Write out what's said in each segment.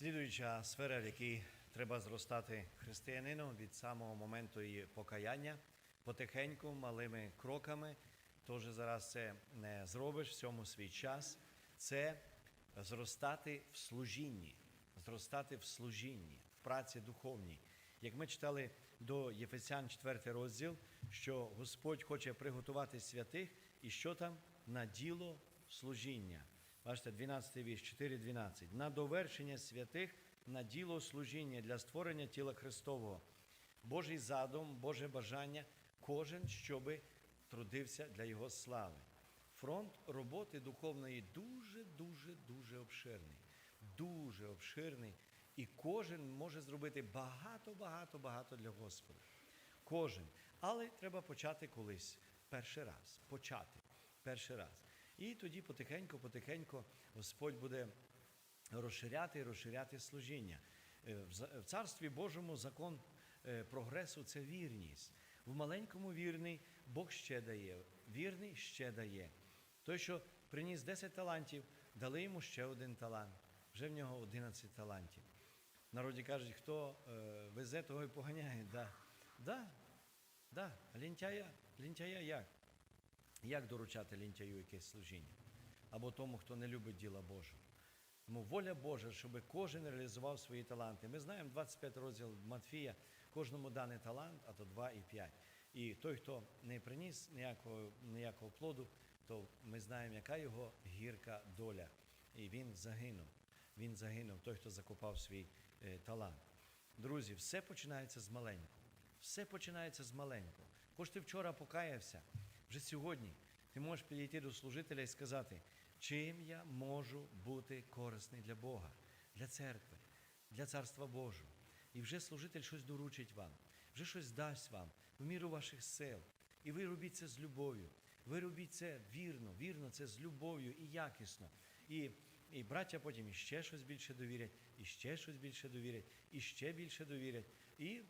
Слідуюча сфера, в якій треба зростати християнину від самого моменту її покаяння, потихеньку, малими кроками, теж зараз це не зробиш в цьому свій час, це зростати в служінні, зростати в служінні, в праці духовній. Як ми читали до Єфесян 4 розділ, що Господь хоче приготувати святих, і що там на діло служіння. Бачите, 12 вірш, 4.12. На довершення святих, на діло служіння для створення тіла Христового. Божий задум, Боже бажання, кожен, щоби трудився для Його слави. Фронт роботи духовної дуже, дуже, обширний. Дуже обширний. І кожен може зробити багато, багато, багато для Господа. Кожен. Але треба почати колись. Перший раз. Почати. Перший раз. І тоді потихеньку, потихеньку Господь буде розширяти і розширяти служіння. Е, В Царстві Божому закон е, прогресу це вірність. В маленькому вірний Бог ще дає, вірний ще дає. Той, що приніс 10 талантів, дали йому ще один талант. Вже в нього 11 талантів. Народі кажуть, хто е, везе, того і поганяє. Да. Да. Да. Лінтяя, лінтяя як? Як доручати лінтяю якесь служіння? Або тому, хто не любить діла Божого. Тому воля Божа, щоб кожен реалізував свої таланти. Ми знаємо 25 розділ Матфія, кожному даний талант, а то 2 і 5. І той, хто не приніс ніякого, ніякого плоду, то ми знаємо, яка його гірка доля. І він загинув. Він загинув, той, хто закопав свій е, талант. Друзі, все починається з маленького. Все починається з маленького. Хоч ти вчора покаявся, вже сьогодні ти можеш підійти до служителя і сказати, чим я можу бути корисний для Бога, для церкви, для Царства Божого. І вже служитель щось доручить вам, вже щось дасть вам в міру ваших сил. І ви робіть це з любов'ю. Ви робіть це вірно, вірно, це з любов'ю і якісно. І, і браття потім іще щось більше довірять, і ще щось більше довірять, і ще більше довірять. І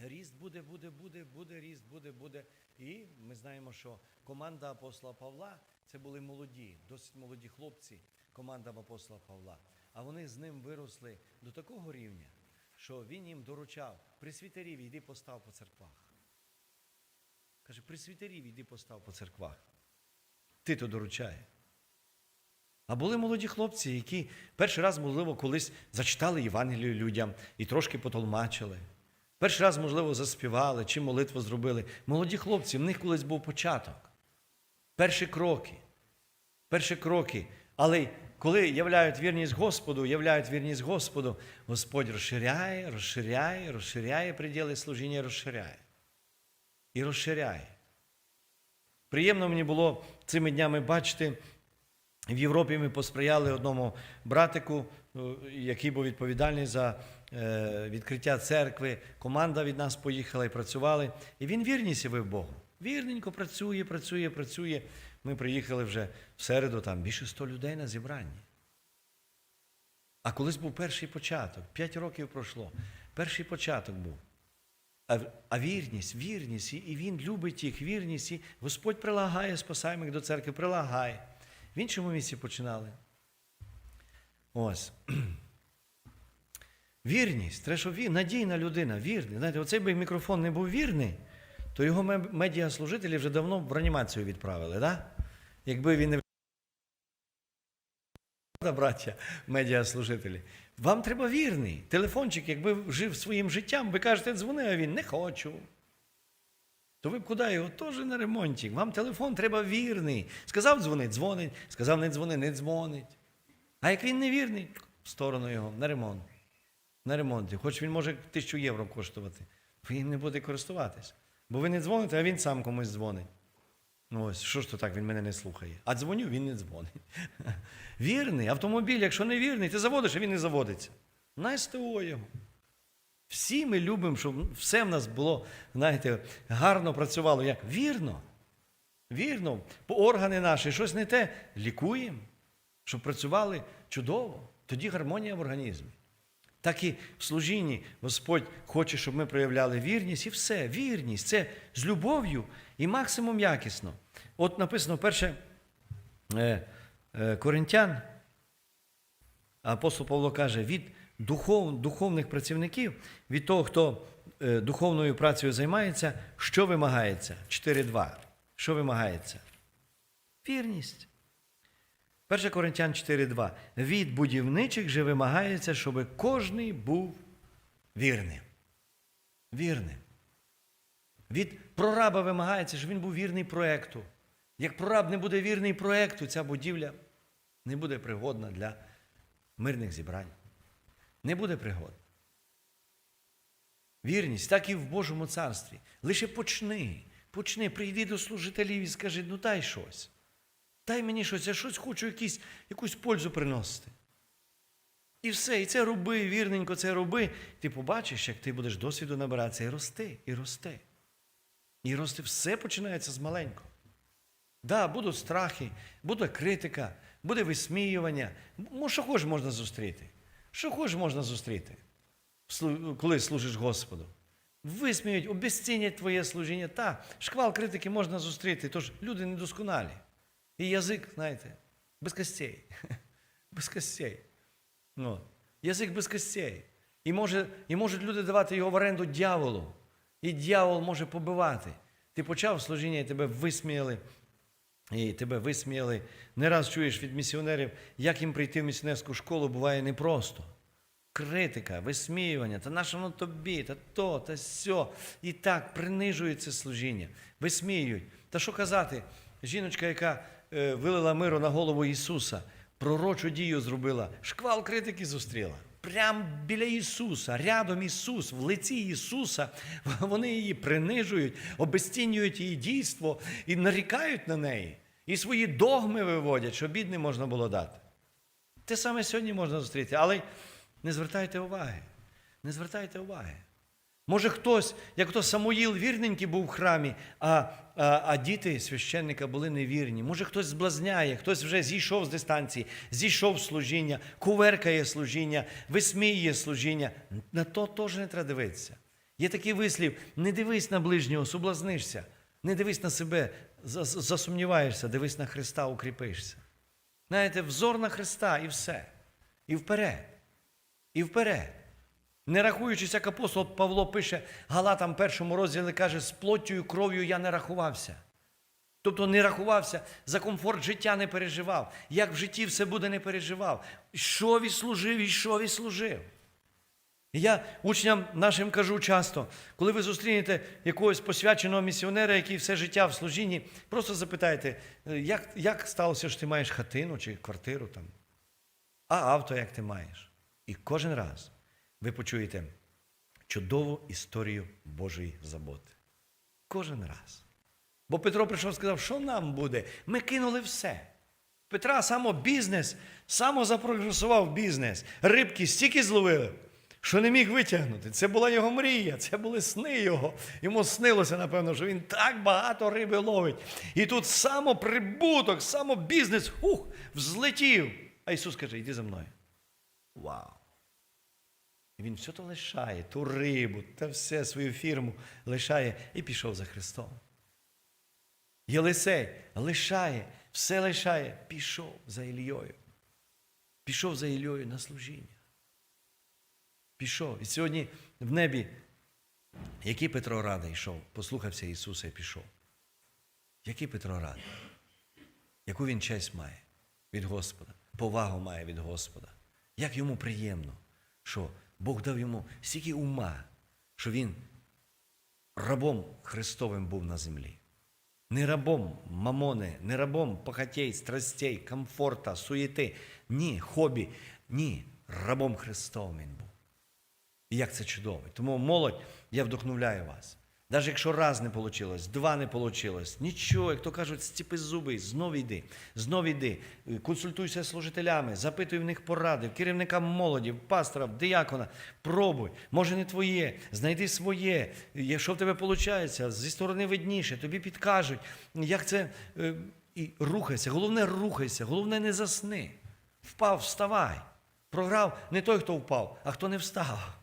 Ріст буде, буде, буде, буде, ріст буде, буде. І ми знаємо, що команда апостола Павла це були молоді, досить молоді хлопці, команда апостола Павла. А вони з ним виросли до такого рівня, що він їм доручав при світерів йди постав по церквах. Каже, при світерів йди постав по церквах. Ти то доручає. А були молоді хлопці, які перший раз, можливо, колись зачитали Євангелію людям і трошки потолмачили. Перший раз, можливо, заспівали чи молитву зробили. Молоді хлопці, в них колись був початок. Перші кроки. Перші кроки. Але коли являють вірність Господу, являють вірність Господу, Господь розширяє, розширяє, розширяє приділи служіння, розширяє. І розширяє. Приємно мені було цими днями бачити. В Європі ми посприяли одному братику, е, який був відповідальний за відкриття церкви. Команда від нас поїхала і працювали. І він вірність явив Богу. Вірненько працює, працює, працює. Ми приїхали вже в середу, там більше 100 людей на зібранні. А колись був перший початок, п'ять років пройшло. Перший початок був. А, вірність, вірність, і, він любить їх, вірність, і Господь прилагає, спасаємо до церкви, прилагає. В іншому місці починали. Ось. Вірність, треба, щоб він, надійна людина, вірний. Знаєте, оцей би мікрофон не був вірний, то його медіаслужителі вже давно в реанімацію відправили, да? Якби він не браття, медіаслужителі. Вам треба вірний. Телефончик, якби жив своїм життям, ви кажете, дзвони, а він не хочу. То ви б куди його? Теж на ремонті. Вам телефон треба вірний. Сказав дзвони, дзвонить. Сказав не дзвони, не дзвонить. А як він не вірний, в сторону його, на ремонт. На ремонті. Хоч він може тисячу євро коштувати. Ви їм не будете користуватись. Бо ви не дзвоните, а він сам комусь дзвонить. Ну ось, що ж то так, він мене не слухає. А дзвоню, він не дзвонить. Вірний автомобіль, якщо не вірний, ти заводиш, а він не заводиться. На СТО його. Всі ми любимо, щоб все в нас було, знаєте, гарно працювало. Як? Вірно. Вірно. По органи наші, щось не те, лікуємо, щоб працювали чудово. Тоді гармонія в організмі. Так і в служінні Господь хоче, щоб ми проявляли вірність, і все, вірність це з любов'ю і максимум якісно. От написано перше е, е, Коринтян, апостол Павло каже, від духов, духовних працівників, від того, хто е, духовною працею займається, що вимагається? 4.2. Що вимагається? Вірність. 1 Коринтян 4.2. Від будівничих же вимагається, щоб кожний був вірним. Вірним. Від прораба вимагається, щоб він був вірний проекту. Як прораб не буде вірний проекту, ця будівля не буде пригодна для мирних зібрань. Не буде пригодна. Вірність, так і в Божому царстві. Лише почни, почни, прийди до служителів і скажи, ну дай щось. Дай мені щось, я щось хочу якісь, якусь пользу приносити. І все, і це роби, вірненько це роби. Ти побачиш, як ти будеш досвіду набиратися і рости, і рости. І рости все починається з маленького. Да, будуть страхи, буде критика, буде висміювання. Що хочеш можна зустріти. Що хочеш можна зустріти, коли служиш Господу. Висміють, обезцінять твоє служіння. Та, шквал критики можна зустріти, тож люди недосконалі. І язик, знаєте, без костей. Без костей. Ну, язик без костей. І, може, і можуть люди давати його в оренду дьяволу. І дьявол може побивати. Ти почав служіння, і тебе висміяли. І тебе висміяли. Не раз чуєш від місіонерів, як їм прийти в місіонерську школу буває непросто. Критика, висміювання, та наше воно тобі, та то, та сьо. І так принижують це служіння, висміюють. Та що казати, жіночка, яка вилила миру на голову Ісуса, пророчу дію зробила, шквал критики зустріла. Прям біля Ісуса, рядом Ісус, в лиці Ісуса, вони її принижують, обезцінюють її дійство і нарікають на неї. І свої догми виводять, що бід не можна було дати. Те саме сьогодні можна зустріти, але не звертайте уваги. Не звертайте уваги. Може, хтось, як то Самуїл вірненький був в храмі, а, а, а діти священника були невірні. Може, хтось зблазняє, хтось вже зійшов з дистанції, зійшов з служіння, куверкає служіння, висміює служіння. На то теж не треба дивитися. Є такий вислів: не дивись на ближнього, соблазнишся. Не дивись на себе, засумніваєшся, дивись на Христа, укріпишся. Знаєте, взор на Христа і все. І вперед. І вперед. Не рахуючись, як апостол Павло пише Галатам першому розділі, каже, з плоттю і кров'ю я не рахувався. Тобто не рахувався, за комфорт життя не переживав. Як в житті все буде, не переживав. Що відслужив і що відслужив. І я учням нашим кажу часто, коли ви зустрінете якогось посвяченого місіонера, який все життя в служінні, просто запитайте, «Е, як, як сталося, що ти маєш хатину чи квартиру там? А авто як ти маєш? І кожен раз ви почуєте чудову історію Божої заботи. Кожен раз. Бо Петро прийшов і сказав, що нам буде? Ми кинули все. Петра само бізнес, само запрогресував бізнес. Рибки стільки зловили, що не міг витягнути. Це була його мрія, це були сни його. Йому снилося, напевно, що він так багато риби ловить. І тут само прибуток, само бізнес, хух, взлетів. А Ісус каже, йди за мною. Вау! Він все то лишає, ту рибу, та все свою фірму лишає і пішов за Христом. Єлисей лишає, все лишає, пішов за Ілією. Пішов за Ілією на служіння. Пішов. І сьогодні в небі, який Петро радий йшов, послухався Ісуса і пішов. Який Петро радий? Яку він честь має від Господа, повагу має від Господа. Як йому приємно, що Бог дав йому стільки ума, що він рабом Христовим був на землі. Не рабом мамони, не рабом похотей, страстей, комфорта, суєти. Ні, хобі. Ні, рабом Христовим він був. І як це чудово. Тому молодь, я вдохновляю вас. Навіть якщо раз не вийшло, два не вийшло, нічого, як то кажуть, стіпи зуби, знов йди, знов йди, консультуйся з служителями, запитуй в них поради, керівника молоді, пастора, диякона, пробуй, може не твоє, знайди своє. Якщо в тебе виходить, зі сторони видніше, тобі підкажуть, як це. е, І рухайся, головне рухайся, головне не засни. Впав, вставай. Програв не той, хто впав, а хто не встав.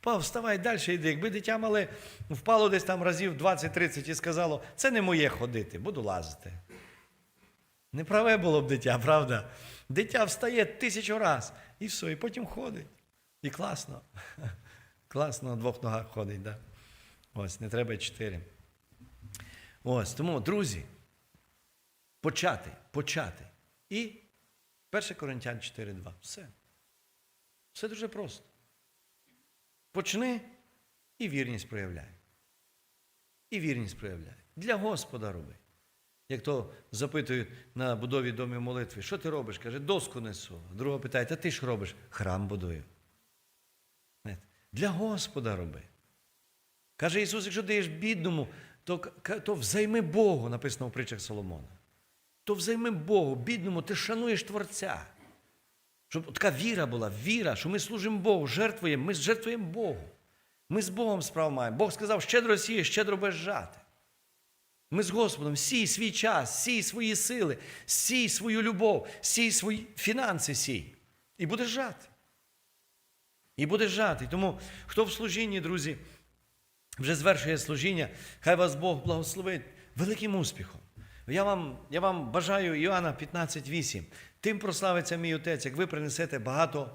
Впав, вставай далі йди. Якби дитя мале впало десь там разів 20-30 і сказало, це не моє ходити, буду лазити. Неправе було б дитя, правда? Дитя встає тисячу раз і все, і потім ходить. І класно. Класно на двох ногах ходить, да? Ось, не треба чотири. Ось, тому, друзі, почати, почати. І 1 Коринтян 4.2. Все. Все дуже просто. Почни і вірність проявляй. І вірність проявляй. Для Господа роби. Як то запитують на будові домі молитви, що ти робиш? Каже, доску несу. Друга питає, та ти ж робиш? Храм будую. Для Господа роби. Каже Ісус, якщо даєш бідному, то, то взайми Богу, написано в притчах Соломона. То взайми Богу, бідному, ти шануєш Творця. Щоб така віра була, віра, що ми служимо Богу, жертвуємо, ми жертвуємо Богу. Ми з Богом справу маємо. Бог сказав, щедро сіє, щедро без жати. Ми з Господом сій свій час, сій свої сили, сій свою любов, сій свої фінанси сій. І буде жати. І буде жати. Тому хто в служінні, друзі, вже звершує служіння, хай вас Бог благословить великим успіхом. Я вам, я вам бажаю Іоанна 15.8. Тим прославиться мій отець, як ви принесете багато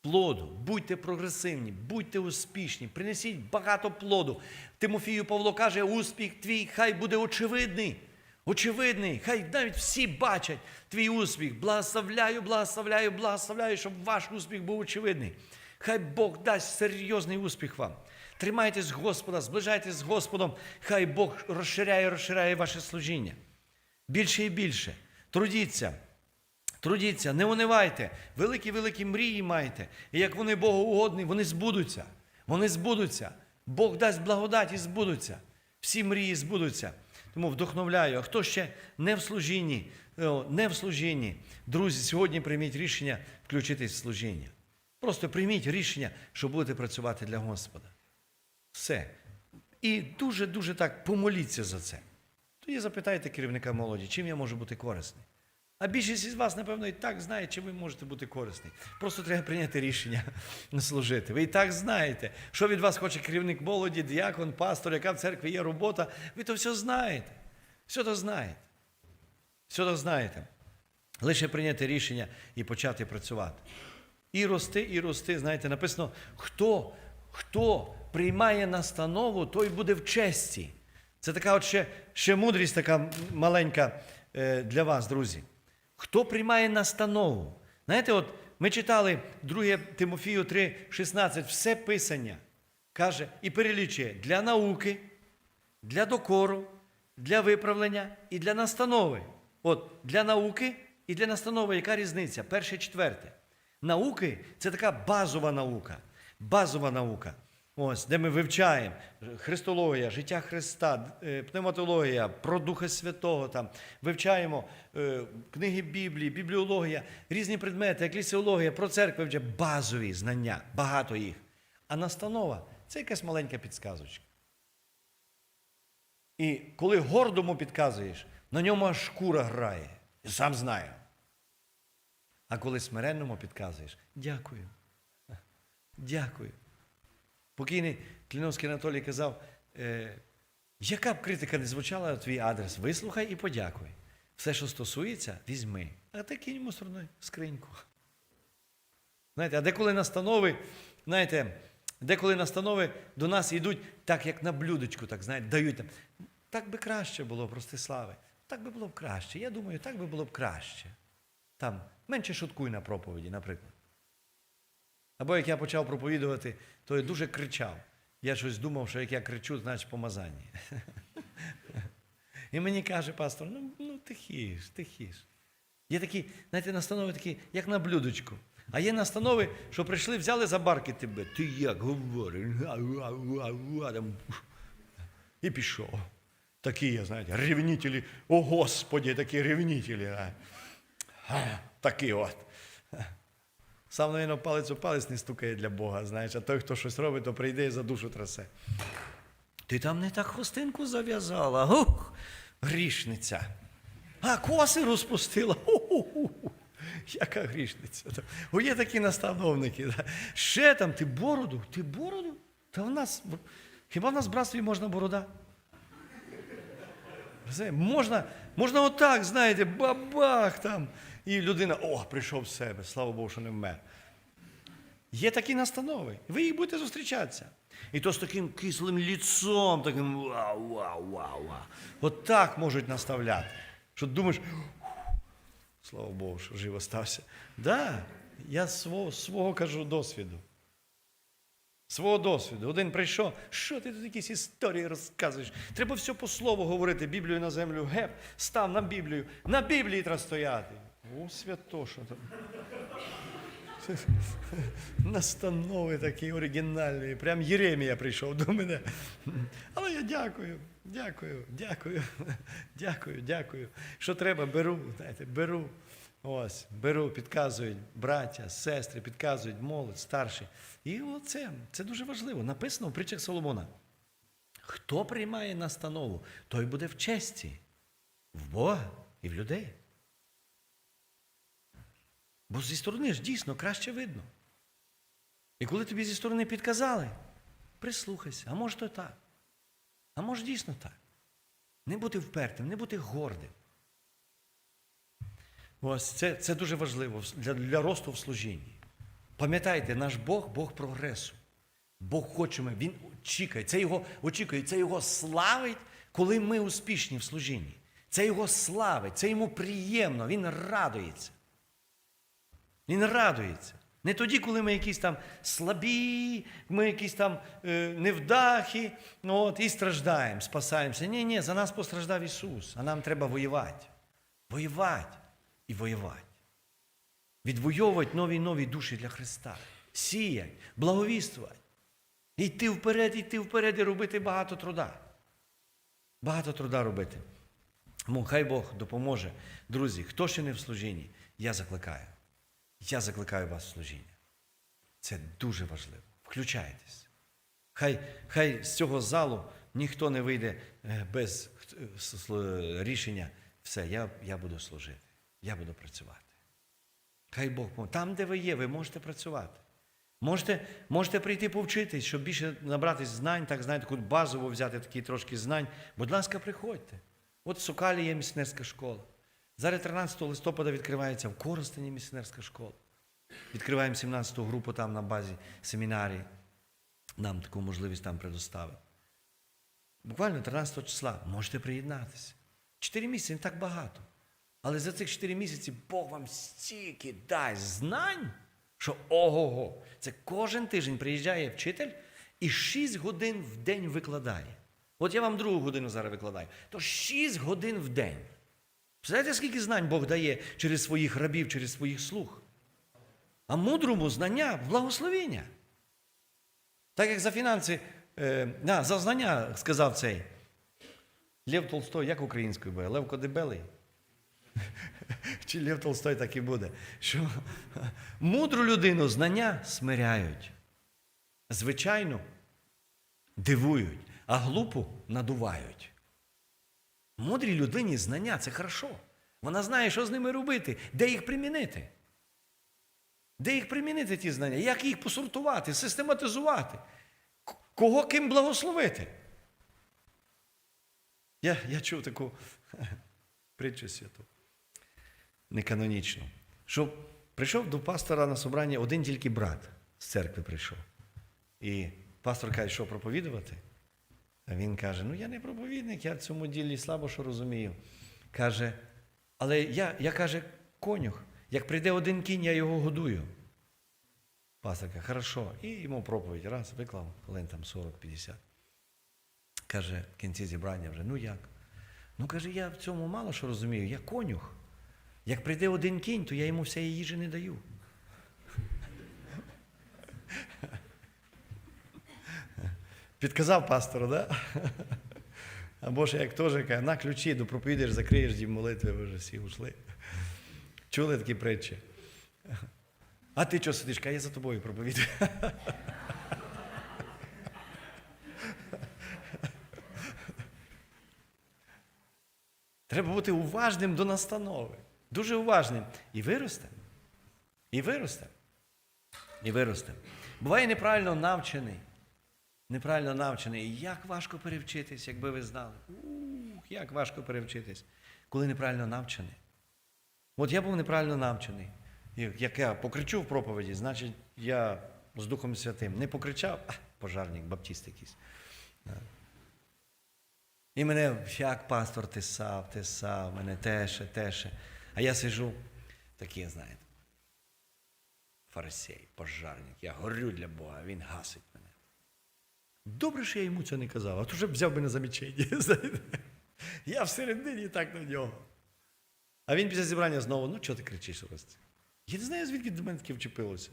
плоду. Будьте прогресивні, будьте успішні, принесіть багато плоду. Тимофію Павло каже, успіх твій хай буде очевидний. Очевидний, хай навіть всі бачать твій успіх. Благословляю, благословляю, благословляю, щоб ваш успіх був очевидний. Хай Бог дасть серйозний успіх вам. Тримайтесь Господа, зближайтесь з Господом, хай Бог розширяє, розширяє ваше служіння. Більше і більше. Трудіться. Трудіться, не унивайте, великі-великі мрії майте. І як вони Богу угодні, вони збудуться. Вони збудуться. Бог дасть благодать і збудуться. Всі мрії збудуться. Тому вдохновляю. А хто ще не в служінні, не в служінні, друзі, сьогодні прийміть рішення включитись в служіння. Просто прийміть рішення, що будете працювати для Господа. Все. І дуже-дуже так помоліться за це. Тоді запитайте керівника молоді, чим я можу бути корисний. А більшість із вас, напевно, і так знає, чим ви можете бути корисний. Просто треба прийняти рішення служити. Ви і так знаєте, що від вас хоче керівник молоді, діакон, пастор, яка в церкві є робота. Ви то все знаєте. Все то знаєте. Все то знаєте. Лише прийняти рішення і почати працювати. І рости, і рости. Знаєте, написано, хто, хто приймає настанову, той буде в честі. Це така от ще, ще мудрість така маленька е, для вас, друзі. Хто приймає настанову? Знаєте, от ми читали 2 Тимофію 3, 16, все писання каже і перелічує для науки, для докору, для виправлення і для настанови. От для науки і для настанови, яка різниця? Перше, четверте. Науки це така базова наука. Базова наука. Ось, де ми вивчаємо Христологія, життя Христа, е, пневматологія, про Духа Святого, там, вивчаємо е, книги Біблії, бібліологія, різні предмети, еклесіологія, про церкву вже базові знання, багато їх. А настанова це якась маленька підсказочка. І коли гордому підказуєш, на ньому аж шкура грає. Сам знаю. А коли смиренному підказуєш, дякую. Дякую. Покійний Кліновський Анатолій казав, е, яка б критика не звучала на твій адрес, вислухай і подякуй. Все, що стосується, візьми. А ти кинь мусорну скриньку. Знаєте, а деколи настанови, знаєте, деколи настанови до нас йдуть так, як на блюдечку, так знаєте, дають там. Так би краще було, Простиславе. Так би було б краще. Я думаю, так би було б краще. Там менше шуткуй на проповіді, наприклад. Або як я почав проповідувати, то я дуже кричав. Я щось думав, що як я кричу, значить помазання. І мені каже пастор, ну, ну тихіш, тихіш. Є такі, знаєте, настанови такі, як на блюдочку. А є настанови, що прийшли, взяли за барки тебе. Ти як говориш? І пішов. Такі, я, знаєте, ревнителі. О Господі, такі. А, Такі от. Сам, навіть, палець у палець не стукає для Бога, знаєш, а той, хто щось робить, то прийде і за душу трасе. Ти там не так хустинку зав'язала. Ух, грішниця. А коси розпустила. Ху-ху-ху. Яка грішниця. О, є такі настановники. Ще там, ти бороду, ти бороду? Та в нас, хіба в нас в братстві можна борода? Можна Можна отак, знаєте, бабах там. І людина, о, прийшов в себе, слава Богу, що не вмер. Є такі настанови. Ви їх будете зустрічатися. І то з таким кислим ліцом, таким вау, вау, вау, вау. От так можуть наставляти. Що думаєш, слава Богу, що живо стався. Да, я свого, свого кажу досвіду. Свого досвіду. Один прийшов, що ти тут якісь історії розказуєш? Треба все по слову говорити, Біблію на землю, геп, став на Біблію. На Біблії треба стояти. О, свято, що там. Настанови такі оригінальні. Прям Єремія прийшов до мене. Але я дякую, дякую, дякую, дякую, дякую. Що треба, беру, знаєте, беру. Ось, беру, підказують браття, сестри, підказують молодь, старші. І оце, це дуже важливо. Написано в притчах Соломона. Хто приймає настанову, той буде в честі, в Бога і в людей. Бо зі сторони ж дійсно краще видно. І коли тобі зі сторони підказали, прислухайся, а може то так. А може дійсно так. Не бути впертим, не бути гордим. Ось це, це дуже важливо для, для росту в служінні. Пам'ятайте, наш Бог Бог прогресу. Бог хоче, Він очікує, це його очікує, це його славить, коли ми успішні в служінні. Це його славить, це йому приємно, він радується. Він радується. Не тоді, коли ми якісь там слабі, ми якісь там е, невдахи, ну, от, і страждаємо, спасаємося. Ні, ні, за нас постраждав Ісус, а нам треба воювати. Воювати і воювати. Відвоювати нові нові душі для Христа. Сіять, благовіствувати. Йти вперед, йти вперед і робити багато труда. Багато труда робити. Тому хай Бог допоможе. Друзі, хто ще не в служінні, я закликаю. Я закликаю вас в служіння. Це дуже важливо. Включайтесь. Хай, хай з цього залу ніхто не вийде е, без е, сл- рішення. Все, я, я буду служити, я буду працювати. Хай Бог поможе. Там, де ви є, ви можете працювати. Можете, можете прийти повчитись, щоб більше набратись знань, так знаєте, таку базово взяти такі трошки знань. Будь ласка, приходьте. От в Сокалі є місіонерська школа. Зараз 13 листопада відкривається в Коростені місіонерська школа. Відкриваємо 17-ту групу там на базі семінарії. Нам таку можливість там предоставили. Буквально 13 числа можете приєднатися. Чотири місяці не так багато. Але за цих чотири місяці Бог вам стільки дасть знань, що ого-го. Це кожен тиждень приїжджає вчитель і 6 годин в день викладає. От я вам другу годину зараз викладаю. То 6 годин в день. Знаєте, скільки знань Бог дає через своїх рабів, через своїх слуг? А мудрому знання благословення. Так як за фінанси, е, а, за знання сказав цей. Лев Толстой, як українською буде? Лев Кодебелий? Чи Лев Толстой так і буде? Що мудру людину знання смиряють. Звичайно, дивують, а глупу надувають. Мудрій людині знання це хорошо. Вона знає, що з ними робити, де їх примінити. Де їх примінити, ті знання, як їх посортувати, систематизувати, кого ким благословити. Я, я чув таку притчу святу, неканонічну, що прийшов до пастора на собрання один тільки брат з церкви прийшов. І пастор каже, що проповідувати? А він каже: ну я не проповідник, я в цьому ділі слабо що розумію. Каже, але я, я каже, конюх, як прийде один кінь, я його годую. Пастор каже, хорошо. І йому проповідь раз виклав, хвилин там 40-50. Каже, в кінці зібрання вже, ну як? Ну каже, я в цьому мало що розумію, я конюх. Як прийде один кінь, то я йому всієї їжі не даю. Підказав пастору, да? Або ж як теж каже, на ключі до проповідиш, закриєш дім молитви, ви вже всі ушли. Чули такі притчі? А ти що сидиш? Каже, я за тобою проповідую. Треба бути уважним до настанови. Дуже уважним. І виросте. І виросте. І виросте. Буває неправильно навчений. Неправильно навчений. Як важко перевчитись, якби ви знали. Ух, як важко перевчитись. коли неправильно навчений. От я був неправильно навчений. Як я покричу в проповіді, значить я з Духом Святим не покричав, а, пожарник, баптіст якийсь. І мене як пастор тисав, тисав, мене теше, теше. А я сижу, такий, знаєте, фарисей, пожарник. Я горю для Бога, він гасить мене. Добре, що я йому це не казав, а то вже б взяв би на замічення. Я всередині так на нього. А він після зібрання знову, ну чого ти кричиш Оресте? Я не знаю, звідки до мене таке вчепилося.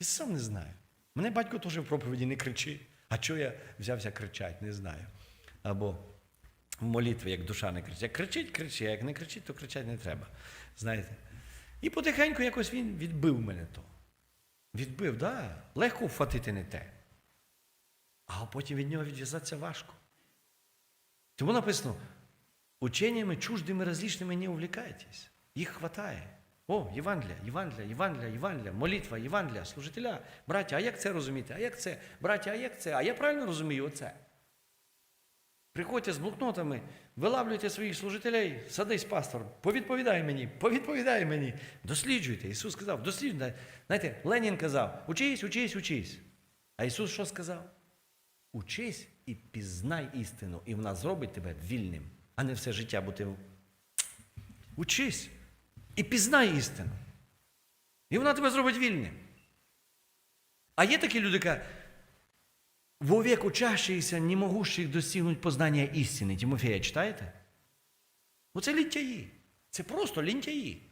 Я сам не знаю. Мене батько теж в проповіді не кричи. А чого я взявся кричати, не знаю. Або в молитві, як душа не кричить. Кричить, кричить, а як не кричить, то кричати не треба. Знаєте. І потихеньку якось він відбив мене то. Відбив, так. Да. Легко вхватити не те. А потім від нього відв'язатися важко. Тому написано, ученнями чуждими различными не увлекайтесь. Їх хватає. О, Євангелія, Євангелія, Євангелія, Євангелія, молитва, Євангелія, служителя. Браття, а як це розуміти? А як це? Браття, а як це? А я правильно розумію оце? Приходьте з блокнотами, вилавлюйте своїх служителей, садись пастор, повідповідай мені, повідповідай мені. Досліджуйте. Ісус сказав, досліджуйте. Знаєте, Ленін казав, учись, учись, учись. А Ісус що сказав? Учись і пізнай істину, і вона зробить тебе вільним, а не все життя бути. Учись і пізнай істину. І вона тебе зробить вільним. А є такі люди, які вовек учащиеся, не могущих достигнуть познання істини. Тимофея читаєте? Оце лінтяї. Це просто лінтяї.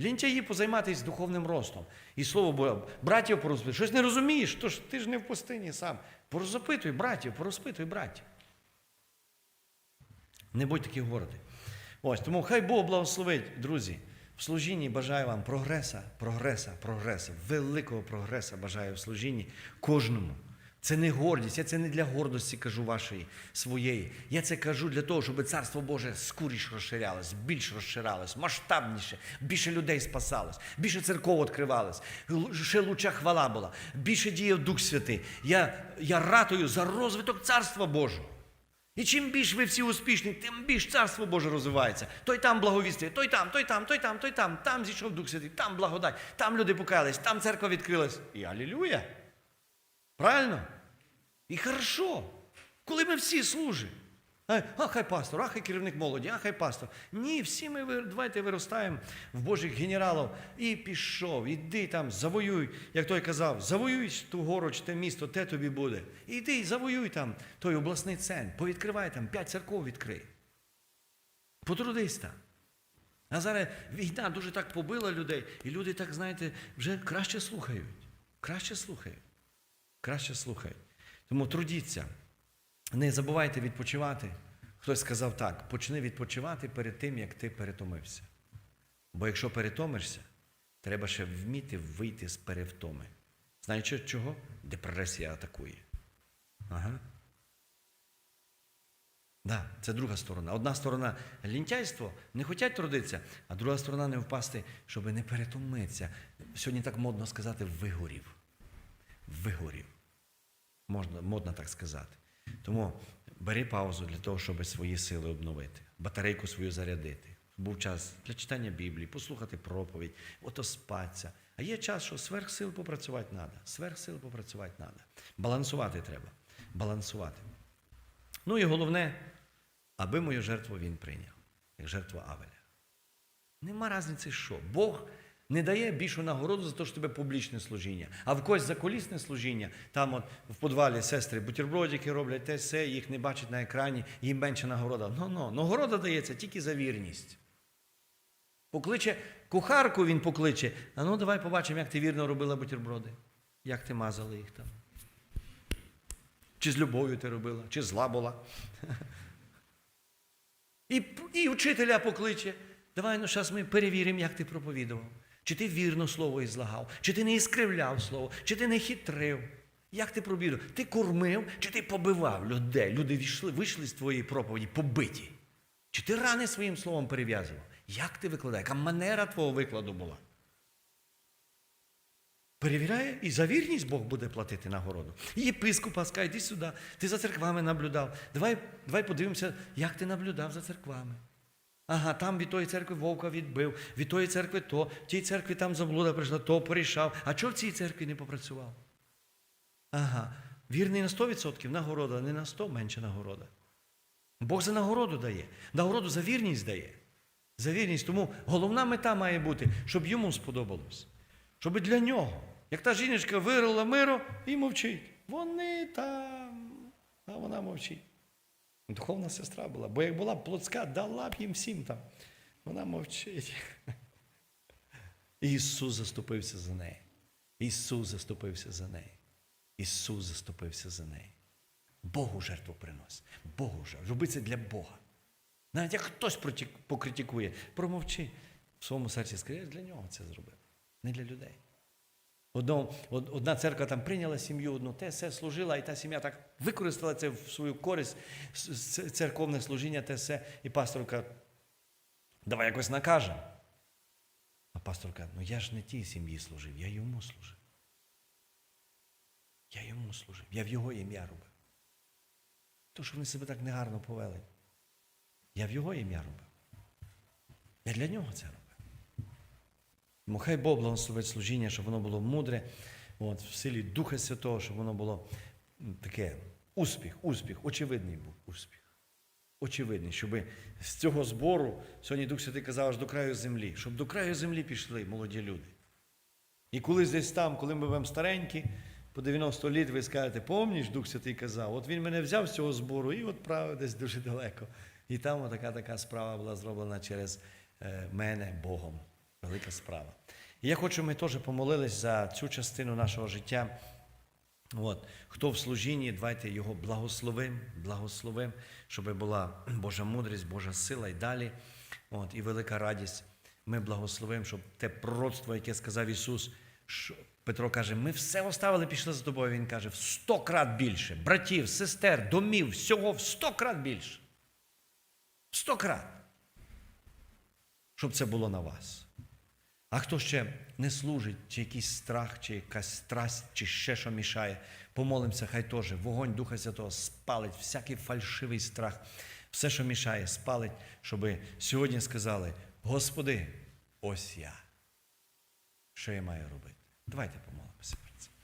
Лінтяї позайматися духовним ростом. І слово Боже, братів порозпитуй. Щось не розумієш, то ж ти ж не в пустині сам. Порозпитуй братів, порозпитуй братів. Не будь такі горди. Ось, тому хай Бог благословить, друзі. В служінні бажаю вам прогреса, прогреса, прогреса, великого прогреса бажаю в служінні кожному. Це не гордість, я це не для гордості кажу вашої своєї. Я це кажу для того, щоб царство Боже скоріше розширялось, більш розширялось, масштабніше, більше людей спасалось, більше церков відкривалось, ще луча хвала була, більше діяв Дух Святий. Я, я ратую за розвиток царства Божого. І чим більш ви всі успішні, тим більш царство Боже розвивається. Той там благовістує, той там, той там, той там, той там, там зійшов Дух Святий, там благодать, там люди покаялись, там церква відкрилась. І алілюя. Правильно? І хорошо. Коли ми всі служимо. А, хай пастор, а хай керівник молоді, а хай пастор. Ні, всі ми давайте виростаємо в Божих генералів. І пішов, іди там, завоюй, як той казав, завоюй ту гору чи те місто, те тобі буде. Іди, завоюй там той обласний центр, повідкривай там, п'ять церков відкрий. Потрудись там. А зараз війна дуже так побила людей, і люди так, знаєте, вже краще слухають. Краще слухають. Краще слухають. Тому трудіться. Не забувайте відпочивати. Хтось сказав так: почни відпочивати перед тим, як ти перетомився. Бо якщо перетомишся, треба ще вміти вийти з перевтоми. Знаєте чого? Депресія атакує. Ага. Да, це друга сторона. Одна сторона лінтяйство, не хочуть трудитися, а друга сторона не впасти, щоб не перетомитися. Сьогодні так модно сказати вигорів. Вигорів. Можна, модно так сказати. Тому бери паузу для того, щоб свої сили обновити, батарейку свою зарядити. Був час для читання Біблії, послухати проповідь, отоспатися. А є час, що сверх сил попрацювати треба. Сверх сил попрацювати треба. Балансувати треба. Балансувати. Ну і головне, аби мою жертву він прийняв, як жертву Авеля. Нема різниці що. Бог не дає більшу нагороду за те, що тебе публічне служіння. А в когось закулісне служіння, там от в подвалі сестри бутербродики роблять, те все, їх не бачать на екрані, їм менше нагорода. Ну, ну, нагорода дається тільки за вірність. Покличе кухарку, він покличе. А ну давай побачимо, як ти вірно робила бутерброди. Як ти мазала їх там. Чи з любов'ю ти робила, чи зла була. І, і учителя покличе. Давай ну зараз ми перевіримо, як ти проповідував. Чи ти вірно слово ізлагав, чи ти не іскривляв слово, чи ти не хитрив. Як ти проповідував? Ти кормив, чи ти побивав людей? Люди вийшли, вийшли з твоєї проповіді побиті. Чи ти рани своїм словом перев'язував? Як ти викладав? Яка манера твого викладу була? Перевіряє, і за вірність Бог буде платити нагороду. І єпископа скаже, іди сюди, ти за церквами наблюдав. Давай, давай подивимося, як ти наблюдав за церквами. Ага, там від тої церкви вовка відбив, від тої церкви то, в тій церкві там заблуда прийшла, то порішав. А чого в цій церкві не попрацював? Ага, вірний на 100% нагорода, не на 100 менше нагорода. Бог за нагороду дає, нагороду за вірність дає. За вірність. Тому головна мета має бути, щоб йому сподобалось. Щоб для нього. Як та жіночка вирила миру і мовчить. Вони там, а вона мовчить. Духовна сестра була. Бо як була б плотська, дала б їм всім там. Вона мовчить. Ісус заступився за неї. Ісус заступився за неї. Ісус заступився за неї. Богу жертву приносить. Богу жертву. Роби це для Бога. Навіть як хтось покритикує, промовчи. В своєму серці скажи, я для нього це зробив, не для людей. Одно, одна церква там прийняла сім'ю, одну те все служила, і та сім'я так використала це в свою користь, церковне служіння, те все. І пастор каже, давай якось накажемо. А пастор каже, ну я ж не тій сім'ї служив, я йому служив. Я йому служив, я в його ім'я робив. То, що вони себе так негарно повели. Я в його ім'я робив. Я для нього це робив. Тому хай Бог благословить служіння, щоб воно було мудре, от, в силі Духа Святого, щоб воно було таке успіх, успіх, очевидний був успіх. Очевидний, щоб з цього збору, сьогодні Дух Святий казав аж до краю землі, щоб до краю землі пішли молоді люди. І колись десь там, коли ми будемо старенькі, по 90 літ ви скажете, помніш, Дух Святий казав, от він мене взяв з цього збору і відправив десь дуже далеко. І там така така справа була зроблена через е, мене Богом. Велика справа. І я хочу, ми теж помолились за цю частину нашого життя. От, хто в служінні, давайте його благословим, благословим, щоб була Божа мудрість, Божа сила і далі. От, і велика радість. Ми благословимо, щоб те пророцтво, яке сказав Ісус, що Петро каже, ми все оставили, пішли за тобою. Він каже, в сто крат більше. Братів, сестер, домів, всього в сто крат більше. В сто крат. Щоб це було на вас. А хто ще не служить, чи якийсь страх, чи якась страсть, чи ще що мішає, помолимося, хай теж вогонь Духа Святого спалить всякий фальшивий страх, все, що мішає, спалить, щоб сьогодні сказали: Господи, ось я. Що я маю робити? Давайте.